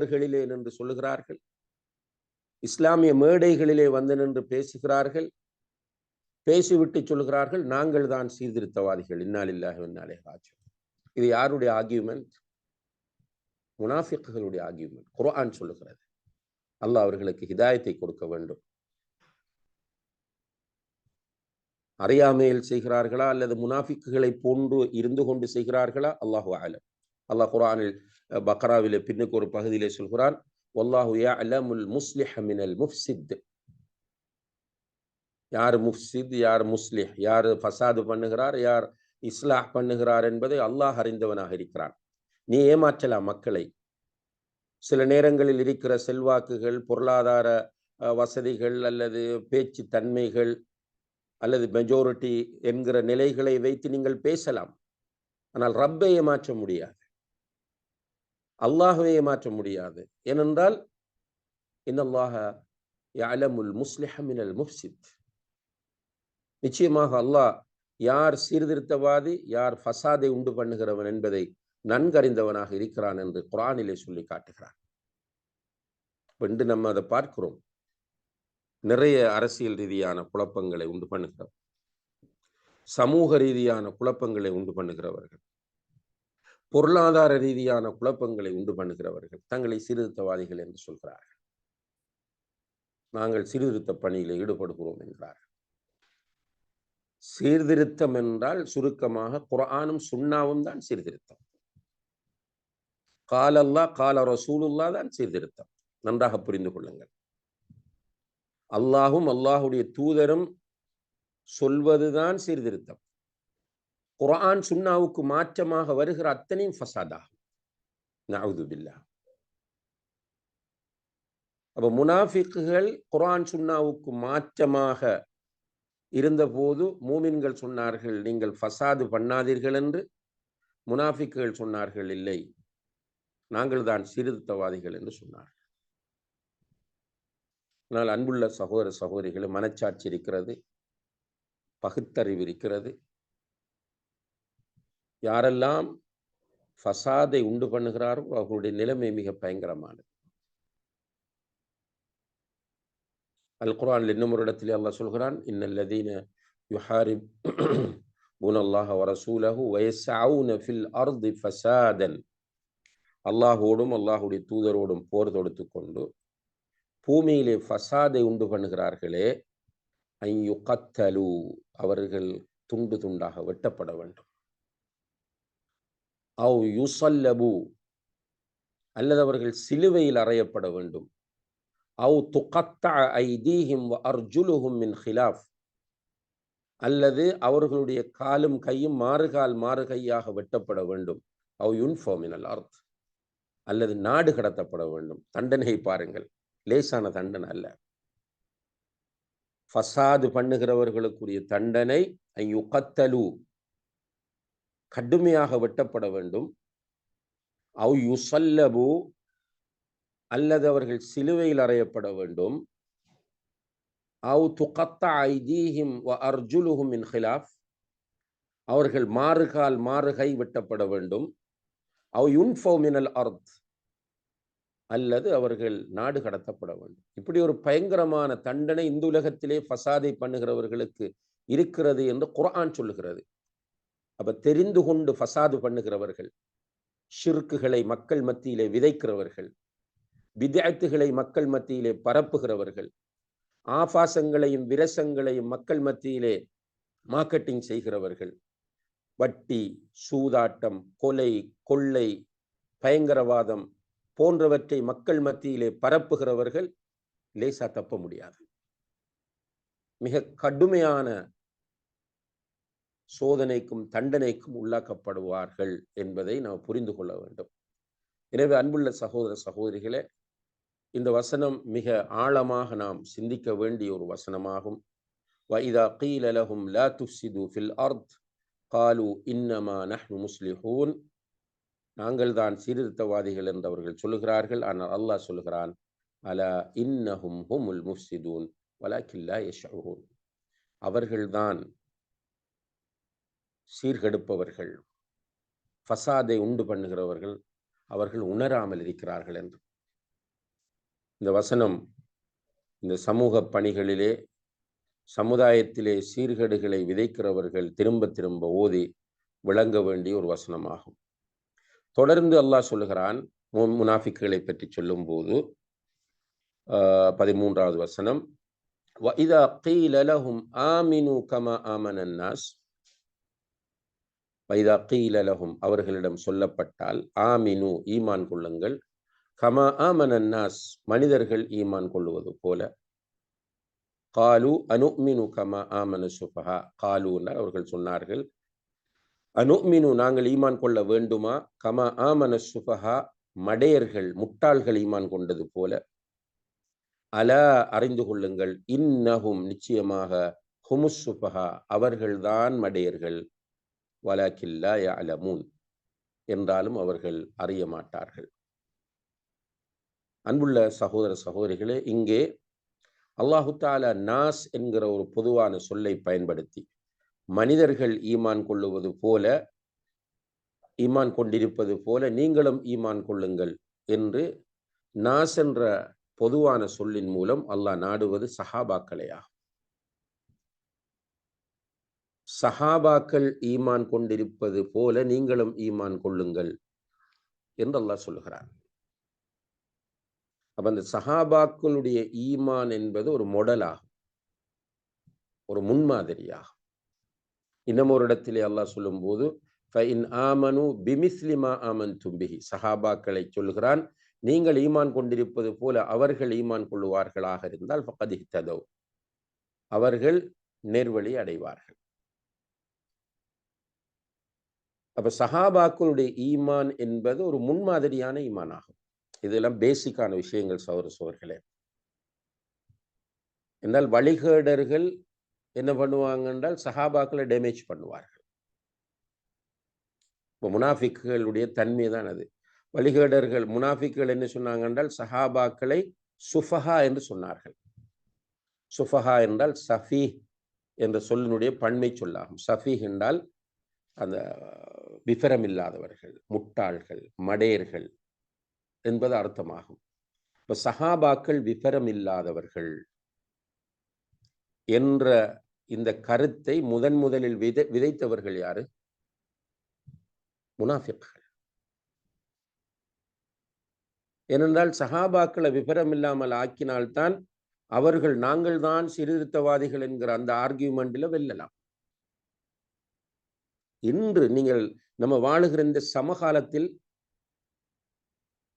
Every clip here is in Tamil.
அவர்களிலே நின்று சொல்லுகிறார்கள். இஸ்லாமிய மேடைகளிலே வந்து நின்று பேசுகிறார்கள். பேசிவிட்டு சொல்கிறார்கள் நாங்கள் தான் சீர்திருத்தவாதிகள். இன்னாலில்லாஹி இன்னாலே ராஜு இது யாருடைய ஆர்கியூமெண்ட் முனாஃபிக்குகளுடைய ஆர்கியூமெண்ட் குரான் சொல்லுகிறது. அல்லாஹ் அவர்களுக்கு ஹிதாயத்தை கொடுக்க வேண்டும். அறியாமையில் செய்கிறார்களா அல்லது முனாஃபிக்குகளை போன்று இருந்து கொண்டு செய்கிறார்களா? அல்லாஹு ஆலம் அல்லாஹ் குரானில் பக்ராவிலே பின்னுக்கு ஒரு பகுதியிலே சொல்கிறான் வல்லாஹு யஅலமுல் முஸ்லிஹ மினல் முஃப்சித். யார் முஃப்சித் யார் முஸ்லிஹ் யார் ஃபசாது பண்ணுகிறார் யார் இஸ்லாஹ் பண்ணுகிறார் என்பதை அல்லாஹ் அறிந்தவனாக இருக்கிறான். நீ ஏமாற்றலாம் மக்களை? சில நேரங்களில் இருக்கிற செல்வாக்குகள் பொருளாதார வசதிகள் அல்லது பேச்சு தன்மைகள் அல்லது மெஜாரிட்டி என்கிற நிலைகளை வைத்து நீங்கள் பேசலாம். ஆனால் ரப்பை ஏமாற்ற முடியாது. அல்லாஹுவை மாற்ற முடியாது. ஏனென்றால் இன்னல்லாஹ அலமுல் முஸ்லிஹமினல் முஃப்சித். நிச்சயமாக அல்லாஹ் யார் சீர்திருத்தவாதி யார் ஃபசாதை உண்டு பண்ணுகிறவன் என்பதை நன்கறிந்தவனாக இருக்கிறான் என்று குரானிலே சொல்லி காட்டுகிறான் என்று நம்ம அதை பார்க்கிறோம். நிறைய அரசியல் ரீதியான குழப்பங்களை உண்டு பண்ணுகிறவர் சமூக ரீதியான குழப்பங்களை உண்டு பண்ணுகிறவர்கள். பொருளாதார ரீதியான குழப்பங்களை உண்டு பண்ணுகிறவர்கள் தங்களை சீர்திருத்தவாதிகள் என்று சொல்கிறார்கள். நாங்கள் சீர்திருத்த பணியில் ஈடுபடுகிறோம் என்கிறார்கள். சீர்திருத்தம் என்றால் சுருக்கமாக குரானும் சுண்ணாவும் தான் சீர்திருத்தம். காலல்லா கால ரசூலுல்லா தான் சீர்திருத்தம். நன்றாக புரிந்து கொள்ளுங்கள். அல்லாஹும் அல்லாஹுடைய தூதரும் சொல்வதுதான் சீர்திருத்தம். குரான் சுன்னாவுக்கு மாற்றமாக வருகிற அத்தனையும் ஃபசாதாகும். நவுதுபில்லா அப்போ முனாஃபிக்குகள் குரான் சுன்னாவுக்கு மாற்றமாக இருந்தபோது மூமின்கள் சொன்னார்கள் நீங்கள் ஃபசாது பண்ணாதீர்கள் என்று. முனாஃபிக்குகள் சொன்னார்கள் இல்லை. நாங்கள் தான் சீர்திருத்தவாதிகள் என்று சொன்னார்கள். ஆனால் அன்புள்ள சகோதர சகோதரிகளை மனச்சாட்சி இருக்கிறது பகுத்தறிவு இருக்கிறது. யாரெல்லாம் ஃபசாதை உண்டு பண்ணுகிறாரோ அவர்களுடைய நிலைமை மிக பயங்கரமானது. அல் குரான் இன்னும் ஒரு இடத்திலே அல்லாஹ் சொல்கிறான் இன்னல்லதீன யுஹாரிப் புனல்லாஹ வரசூலஹு வயசாவுன ஃபில் அர்தி ஃபசாதன். அல்லாஹோடும் அல்லாஹுடைய தூதரோடும் போர் தொடுத்து கொண்டு பூமியிலே ஃபசாதை உண்டு பண்ணுகிறார்களே ஐயு கத்தலு அவர்கள் துண்டு துண்டாக வெட்டப்பட வேண்டும். அவ் யுசல்லபு. அல்லது அவர்கள் சிலுவையில் அறையப்பட வேண்டும். அவ் துகத்த ஐதீஹிம் அர்ஜுலுஹும் மின் ஹிலாஃப். அல்லது அவர்களுடைய காலும் கையும் மாறுகால் மாறுகையாக வெட்டப்பட வேண்டும். அவ் யுன்ஃபோமினல் அர்த். அல்லது நாடு கடத்தப்பட வேண்டும். தண்டனை பாருங்கள். லேசான தண்டனை அல்ல. ஃபசாது பண்ணுகிறவர்களுக்குரிய தண்டனை யுகத்தலு. கடுமையாக வெட்டப்பட வேண்டும். அவ் யுசல்லபு அல்லது அவர்கள் சிலுவையில் அறையப்பட வேண்டும். அவ் துகத்த ஐதீஹிம் வ அர்ஜுலுஹும் இன் ஹிலாஃப். அவர்கள் மாறுகால் மாறுகை வெட்டப்பட வேண்டும். அவ் யுன்ஃபோ மினல் அர்த் அல்லது அவர்கள் நாடு கடத்தப்பட வேண்டும். இப்படி ஒரு பயங்கரமான தண்டனை இந்த உலகத்திலே ஃபசாதை பண்ணுகிறவர்களுக்கு இருக்கிறது என்று குரான் சொல்லுகிறது. அப்ப தெரிந்து கொண்டு ஃபசாது பண்ணுகிறவர்கள் ஷிர்க்குகளை மக்கள் மத்தியிலே விதைக்கிறவர்கள் விதாத்துகளை மக்கள் மத்தியிலே பரப்புகிறவர்கள் ஆபாசங்களையும் விரசங்களையும் மக்கள் மத்தியிலே மார்க்கெட்டிங் செய்கிறவர்கள் வட்டி சூதாட்டம் கொலை கொள்ளை பயங்கரவாதம் போன்றவற்றை மக்கள் மத்தியிலே பரப்புகிறவர்கள் லேசா தப்ப முடியாது. மிக கடுமையான சோதனைக்கும் தண்டனைக்கும் உள்ளாக்கப்படுவார்கள் என்பதை நாம் புரிந்து கொள்ள வேண்டும். எனவே அன்புள்ள சகோதர சகோதரிகளே இந்த வசனம் மிக ஆழமாக நாம் சிந்திக்க வேண்டிய ஒரு வசனமாகும். வைதா கீல லஹும் லா துஃப்சிது ஃபில் அர்த் காலு இன்னமா நஹ்னு முஸ்லிஹூன் நாங்கள் தான் சீர்திருத்தவாதிகள் என்று அவர்கள் சொல்லுகிறார்கள். ஆனால் அல்லாஹ் சொல்லுகிறான் அலா இன்னஹும் ஹுமுல் முஃப்சிதூன் வலாக்கில்லா யஷூன் அவர்கள்தான் சீர்கெடுப்பவர்கள் ஃபசாதை உண்டு பண்ணுகிறவர்கள் அவர்கள் உணராமல் இருக்கிறார்கள் என்று இந்த வசனம் இந்த சமூக பணிகளிலே சமுதாயத்திலே சீர்கேடுகளை விதைக்கிறவர்கள் திரும்ப திரும்ப ஓதி விளங்க வேண்டிய ஒரு வசனமாகும் தொடர்ந்து அல்லாஹ் சொல்லுகிறான் முனாஃபிக்குகளை பற்றி சொல்லும்போது பதிமூன்றாவது வசனம் وَإِذَا قِيلَ لَهُمْ آمِنُوا كَمَا آمَنَ النَّاسِ வைதா கீலலகும் அவர்களிடம் சொல்லப்பட்டால் ஆமினு ஈமான் கொள்ளுங்கள். கமா ஆமனன்னாஸ் மனிதர்கள் ஈமான் கொள்ளுவது போல. காலு அனுமினு கமா ஆமனு சுபஹா காலு அவர்கள் சொன்னார்கள். அனுமினு நாங்கள் ஈமான் கொள்ள வேண்டுமா? கமா ஆமன சுபஹா மடையர்கள் முட்டாள்கள் ஈமான் கொண்டது போல. அல அறிந்து கொள்ளுங்கள். இன்னஹும் நிச்சயமாக ஹுமுசுபஹா அவர்கள்தான் மடையர்கள். வலாக்கில்லா யலமூன் என்றாலும் அவர்கள் அறிய மாட்டார்கள். அன்புள்ள சகோதர சகோதரிகளே இங்கே அல்லாஹு தாலா நாஸ் என்கிற ஒரு பொதுவான சொல்லை பயன்படுத்தி மனிதர்கள் ஈமான் கொள்ளுவது போல ஈமான் கொண்டிருப்பது போல நீங்களும் ஈமான் கொள்ளுங்கள் என்று நாஸ் என்ற பொதுவான சொல்லின் மூலம் அல்லாஹ் நாடுவது சஹாபாக்களையாகும். சஹாபாக்கள் ஈமான் கொண்டிருப்பது போல நீங்களும் ஈமான் கொள்ளுங்கள் என்று அல்லாஹ் சொல்லுகிறார் அப்ப அந்த சஹாபாக்களுடைய ஈமான் என்பது ஒரு மொடலாகும். ஒரு முன்மாதிரியாகும். இன்னும் ஒரு இடத்திலே அல்லாஹ் சொல்லும் போது ஆமனு பிமிஸ்லிமா ஆமன் தும்பிகி சஹாபாக்களை சொல்கிறான் நீங்கள் ஈமான் கொண்டிருப்பது போல அவர்கள் ஈமான் கொள்ளுவார்களாக இருந்தால் ததவ் அவர்கள் நேர்வழி அடைவார்கள். அப்போ சஹாபாக்களுடைய ஈமான் என்பது ஒரு முன்மாதிரியான ஈமான் ஆகும் இதெல்லாம் பேசிக்கான விஷயங்கள் சௌர சோர்களே என்றால் வழிகேடர்கள் என்ன பண்ணுவாங்க என்றால் சஹாபாக்களை டேமேஜ் பண்ணுவார்கள். இப்போ முனாஃபிக்குகளுடைய தன்மை தான் அது. வழிகேடர்கள் முனாஃபிக்குகள் என்ன சொன்னாங்க என்றால் சஹாபாக்களை சுஃபஹா என்று சொன்னார்கள். சுஃபஹா என்றால் சஃபி என்ற சொல்லினுடைய பன்மை சொல்லாகும். சஃபி என்றால் அந்த விபரமில்லாதவர்கள் முட்டாள்கள் மடையர்கள் என்பது அர்த்தமாகும். இப்ப சஹாபாக்கள் விபரமில்லாதவர்கள் என்ற இந்த கருத்தை முதன் முதலில் விதை விதைத்தவர்கள் யாரு? முனாஃபிக்கள் ஏனென்றால் சஹாபாக்களை விபரம் இல்லாமல் ஆக்கினால்தான் அவர்கள் நாங்கள் தான் சீர்திருத்தவாதிகள் என்கிற அந்த ஆர்கியூமெண்ட்ல வெல்லலாம். இன்று நீங்கள் நம்ம வாழுகிற இந்த சமகாலத்தில்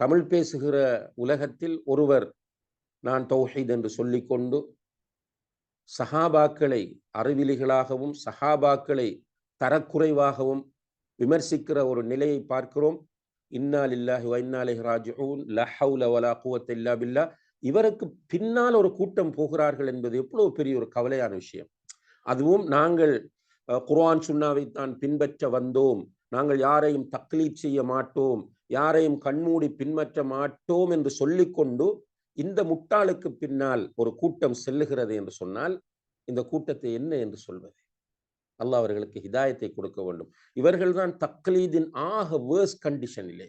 தமிழ் பேசுகிற உலகத்தில் ஒருவர் நான் தௌஹீத் என்று சொல்லிக்கொண்டு சஹாபாக்களை அறிவிலிகளாகவும் சஹாபாக்களை தரக்குறைவாகவும் விமர்சிக்கிற ஒரு நிலையை பார்க்கிறோம். இன்னால் இல்லாஹி வைநாளி ராஜூன் லஹவுல வலா குவத் இல்லா பில்லா. இவருக்கு பின்னால் ஒரு கூட்டம் போகிறார்கள் என்பது எவ்வளவு பெரிய ஒரு கவலையான விஷயம். அதுவும் நாங்கள் குர்ஆன் சுன்னாவை தான் பின்பற்ற வந்தோம். நாங்கள் யாரையும் தக்லீப் செய்ய மாட்டோம். யாரையும் கண்மூடி பின்பற்ற மாட்டோம் என்று சொல்லிக்கொண்டு இந்த முட்டாளுக்கு பின்னால் ஒரு கூட்டம் செல்லுகிறது என்று சொன்னால் இந்த கூட்டத்தை என்ன என்று சொல்வது? அல்லாஹ் அவர்களுக்கு ஹிதாயத்தை கொடுக்க வேண்டும். இவர்கள்தான் தக்லீதின் ஆக வேர்ஸ் கண்டிஷனிலே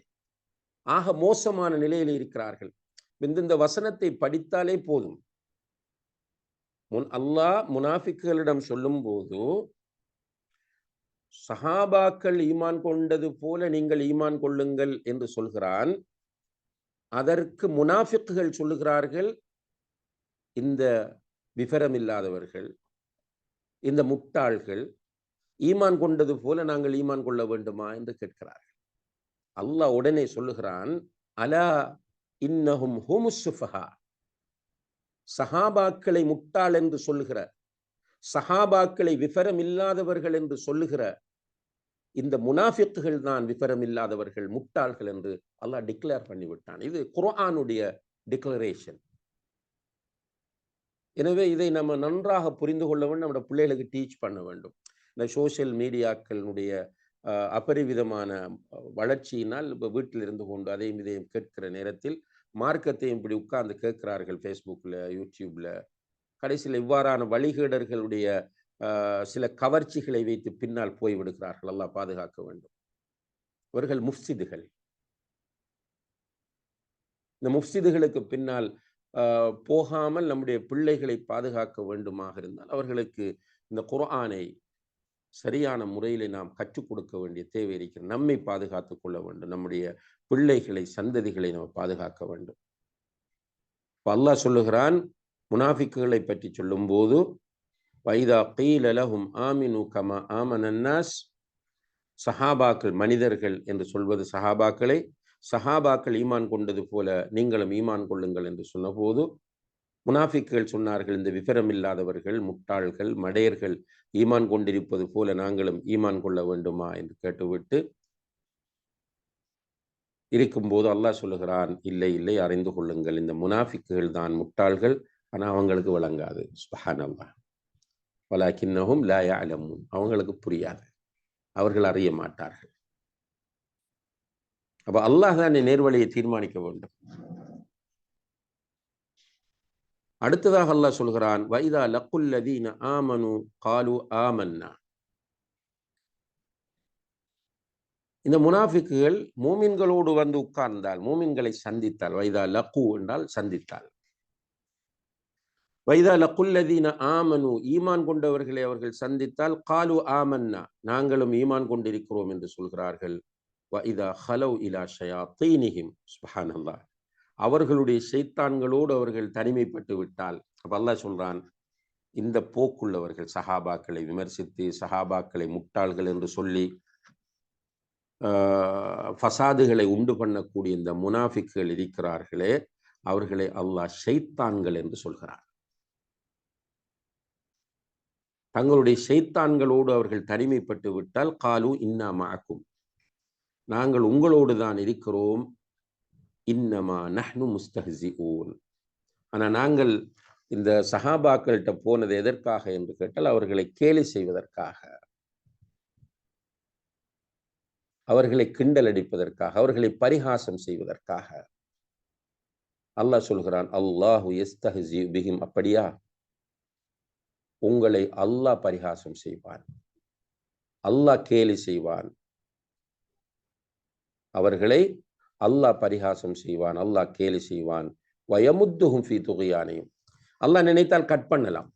ஆக மோசமான நிலையில் இருக்கிறார்கள். இந்த வசனத்தை படித்தாலே போதும். முன் அல்லாஹ் முனாஃபிக்குகளிடம் சொல்லும் போது சஹாபாக்கள் ஈமான் கொண்டது போல நீங்கள் ஈமான் கொள்ளுங்கள் என்று சொல்கிறான். அதற்கு முனாஃபிக்குகள் சொல்லுகிறார்கள் இந்த விவரம் இல்லாதவர்கள் இந்த முட்டாள்கள் ஈமான் கொண்டது போல நாங்கள் ஈமான் கொள்ள வேண்டுமா என்று கேட்கிறார்கள். அல்லாஹ் உடனே சொல்லுகிறான் அலா இன்னஹும் ஹோமுசுஃபஹா சஹாபாக்களை முட்டாள் என்று சொல்லுகிற சஹாபாக்களை விபரம் இல்லாதவர்கள் என்று சொல்லுகிற இந்த முனாஃபிக்குகள் தான் விபரம் இல்லாதவர்கள் முட்டாள்கள் என்று அல்லாஹ் டிக்ளேர் பண்ணிவிட்டான். இது குர்ஆனுடைய டிக்ளரேஷன் எனவே இதை நம்ம நன்றாக புரிந்து கொள்ள வேண்டும் நம்மளோட பிள்ளைகளுக்கு டீச் பண்ண வேண்டும். இந்த சோசியல் மீடியாக்களினுடைய அபரிவிதமான வளர்ச்சியினால் இப்போ வீட்டில் இருந்து கொண்டு அதையும் இதையும் கேட்கிற நேரத்தில் மார்க்கத்தையும் இப்படி உட்கார்ந்து கேட்கிறார்கள் ஃபேஸ்புக்கில் யூடியூப்பில் கடைசியில் இவ்வாறான வழிகேடர்களுடைய சில கவர்ச்சிகளை வைத்து பின்னால் போய்விடுகிறார்கள். எல்லாம் பாதுகாக்க வேண்டும். இவர்கள் முஃப்சிதுகள். இந்த முஃப்சிதுகளுக்கு பின்னால் போகாமல் நம்முடைய பிள்ளைகளை பாதுகாக்க வேண்டுமாக இருந்தால் அவர்களுக்கு இந்த குர்ஆனை சரியான முறையில் நாம் கற்றுக் கொடுக்க வேண்டிய தேவை இருக்கிறது. நம்மை பாதுகாத்து கொள்ள வேண்டும். நம்முடைய பிள்ளைகளை சந்ததிகளை நம்ம பாதுகாக்க வேண்டும். இப்போ அல்லாஹ் சொல்லுகிறான் முனாஃபிக்குகளை பற்றி சொல்லும்போது வைதா கீலலஹும் ஆமினு கமா ஆமனன்னாஸ் சஹாபாக்கள் மனிதர்கள் என்று சொல்வது சஹாபாக்களை சஹாபாக்கள் ஈமான் கொண்டது போல நீங்களும் ஈமான் கொள்ளுங்கள் என்று சொன்னபோது முனாஃபிக்குகள் சொன்னார்கள் இந்த விவரம் இல்லாதவர்கள் முட்டாள்கள் மடையர்கள் ஈமான் கொண்டிருப்பது போல நாங்களும் ஈமான் கொள்ள வேண்டுமா? என்று கேட்டுவிட்டு இருக்கும்போது அல்லாஹ் சொல்லுகிறான் இல்லை இல்லை அறிந்து கொள்ளுங்கள். இந்த முனாஃபிக்குகள் தான் முட்டாள்கள். ஆனால் அவங்களுக்கு விளங்காது. சுஹான் அல்லா லாயா அலமும் அவங்களுக்கு புரியாது. அவர்கள் அறிய மாட்டார்கள். அப்போ அல்லாஹ் தான் நேர்வழியை தீர்மானிக்க வேண்டும். அடுத்ததாக அல்லாஹ் சொல்கிறான் வைதா லக்குல்லதீன ஆமனு காலு ஆமன்னா. இந்த முனாஃபிக்குகள் மூமின்களோடு வந்து உட்கார்ந்தால் மூமின்களை சந்தித்தால் வைதா லக்கு என்றால் சந்தித்தால். வைதா லகுல்லதீன ஆமனு ஈமான் கொண்டவர்களை அவர்கள் சந்தித்தால் காலு ஆமன்னா நாங்களும் ஈமான் கொண்டிருக்கிறோம் என்று சொல்கிறார்கள். வைதா ஹலவ் இலா ஷயா தீனிஹிம் சுபஹானல்லா அவர்களுடைய செய்தான்களோடு அவர்கள் தனிமைப்பட்டு விட்டால் அப்ப அல்லாஹ் சொல்றான் இந்த போக்குள்ளவர்கள் சஹாபாக்களை விமர்சித்து சஹாபாக்களை முட்டாள்கள் என்று சொல்லி ஃபசாதுகளை உண்டு பண்ணக்கூடிய இந்த முனாஃபிக்குகள் இருக்கிறார்களே அவர்களை அல்லாஹ் ஷைத்தான்கள் என்று சொல்கிறார் தங்களுடைய செய்தான்களோடு அவர்கள் தனிமைப்பட்டு விட்டால் காலு இன்னா மாக்கும். நாங்கள் உங்களோடு தான் இருக்கிறோம். இன்னமா நஹ்னு முஸ்தஹி ஊன் ஆனால் நாங்கள் இந்த சஹாபாக்கள்கிட்ட போனது எதற்காக என்று கேட்டால் அவர்களை கேலி செய்வதற்காக. அவர்களை கிண்டல் அடிப்பதற்காக அவர்களை பரிகாசம் செய்வதற்காக. அல்லாஹ் சொல்கிறான் அல்லாஹு எஸ்தஹி பிஹிம். அப்படியா? உங்களை அல்லாஹ் பரிகாசம் செய்வான். அல்லாஹ் கேலி செய்வான். அவர்களை அல்லாஹ் பரிகாசம் செய்வான் அல்லாஹ் கேலி செய்வான். வயமுத்துகும் ஃபி துகையானையும் அல்லாஹ் நினைத்தால் கட் பண்ணலாம்.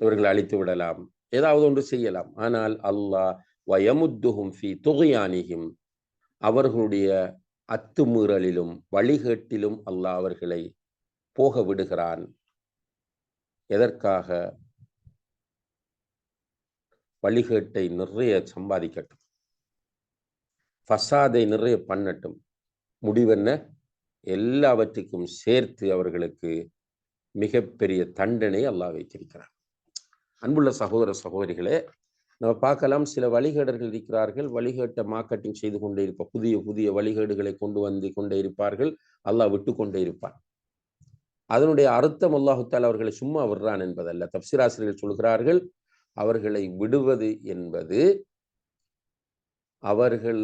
இவர்களை அழித்து விடலாம். ஏதாவது ஒன்று செய்யலாம். ஆனால் அல்லாஹ் வயமுத்துகும் ஃபி துகையானியும் அவர்களுடைய அத்துமீறலிலும் வழிகேட்டிலும் அல்லாஹ் அவர்களை போக விடுகிறான். எதற்காக வழிகேட்டை நிறைய சம்பாதிக்கட்டும். ஃபசாதை நிறைய பண்ணட்டும். முடிவென்ன? எல்லாவற்றுக்கும் சேர்த்து அவர்களுக்கு மிகப்பெரிய தண்டனை அல்லாஹ் வைத்திருக்கிறார் அன்புள்ள சகோதர சகோதரிகளே நம்ம பார்க்கலாம் சில வழிகேடர்கள் இருக்கிறார்கள். வழிகேட்டை மார்க்கெட்டிங் செய்து கொண்டே இருப்பார் புதிய புதிய வழிகேடுகளை கொண்டு வந்து கொண்டே இருப்பார்கள். அல்லாஹ் விட்டு கொண்டே இருப்பான். அதனுடைய அர்த்தம் அல்லாஹுத்தால் அவர்களை சும்மா விடுறான் என்பதல்ல. தப்சிராசிரியர்கள் சொல்கிறார்கள் அவர்களை விடுவது என்பது அவர்கள்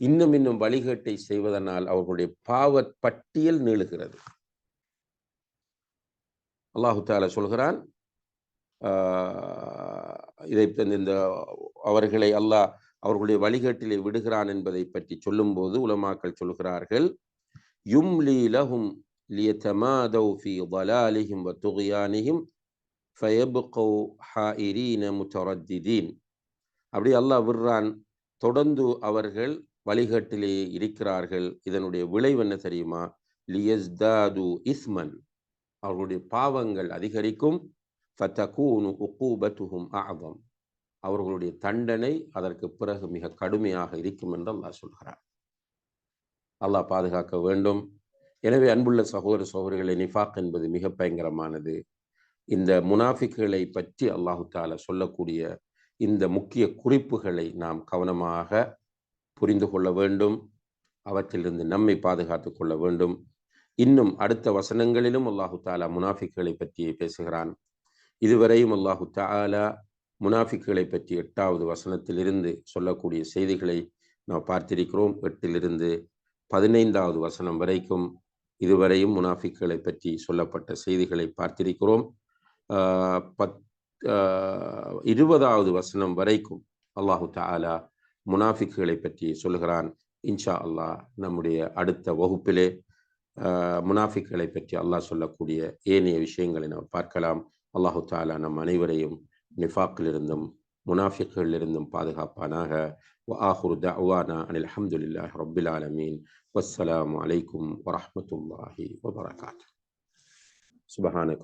இன்னும் இன்னும் வழிகேட்டை செய்வதனால் அவர்களுடைய பாவ பட்டியல் நீளுகிறது. அல்லாஹுத்தால சொல்கிறான் இதை இந்த அவர்களை அல்லாஹ் அவர்களுடைய வழிகேட்டிலே விடுகிறான் என்பதை பற்றி சொல்லும்போது உலமாக்கள் சொல்கிறார்கள் யும்லி லஹும் லியதமாதௌ ஃபி ضلالهم وطغيانهم فيبقوا حائرين مترددين அப்படி அல்லாஹ் விடுறான் தொடர்ந்து அவர்கள் வழிகட்டிலே இருக்கிறார்கள் இதனுடைய விளைவு என்ன தெரியுமா லியஸ்தாது இஸ்மன் அவர்களுடைய பாவங்கள் அதிகரிக்கும் ஃபத்தகூனு உக்கூபத்துஹும் ஆகம் அவர்களுடைய தண்டனை அதற்கு பிறகு மிக கடுமையாக இருக்கும் என்று அல்லாஹ் சொல்கிறார் அல்லாஹ் பாதுகாக்க வேண்டும் எனவே அன்புள்ள சகோதர சகோதரிகளை நிஃபாக் என்பது மிக பயங்கரமானது. இந்த முனாஃபிக்குகளை பற்றி அல்லாஹு தால சொல்லக்கூடிய இந்த முக்கிய குறிப்புகளை நாம் கவனமாக புரிந்து கொள்ள வேண்டும். அவற்றிலிருந்து நம்மை பாதுகாத்து கொள்ள வேண்டும். இன்னும் அடுத்த வசனங்களிலும் அல்லாஹு தாலா முனாஃபிக்குகளை பற்றி பேசுகிறான். இதுவரையும் அல்லாஹு தாலா முனாஃபிக்குகளை பற்றி எட்டாவது வசனத்திலிருந்து சொல்லக்கூடிய செய்திகளை நாம் பார்த்திருக்கிறோம். எட்டிலிருந்து பதினைந்தாவது வசனம் வரைக்கும் இதுவரையும் முனாஃபிக்களை பற்றி சொல்லப்பட்ட செய்திகளை பார்த்திருக்கிறோம். பத் இருபதாவது வசனம் வரைக்கும் அல்லாஹு தாலா முனாஃபிக்குகளை பற்றி சொல்கிறான் இன்ஷா அல்லாஹ் நம்முடைய அடுத்த வகுப்பிலே முனாஃபிக்களை பற்றி அல்லாஹ் சொல்லக்கூடிய ஏனைய விஷயங்களை நாம் பார்க்கலாம். அல்லாஹு தாலா நம் அனைவரையும் நிஃபாக்கிலிருந்தும் முனாஃபிக்கிலிருந்தும் பாதுகாப்பானாக. வ ஆஹுர் தவானா அனில் அஹமதுல்லாஹ் ரொபில் ஆலமீன். والسلام عليكم ورحمة الله وبركاته. سبحانك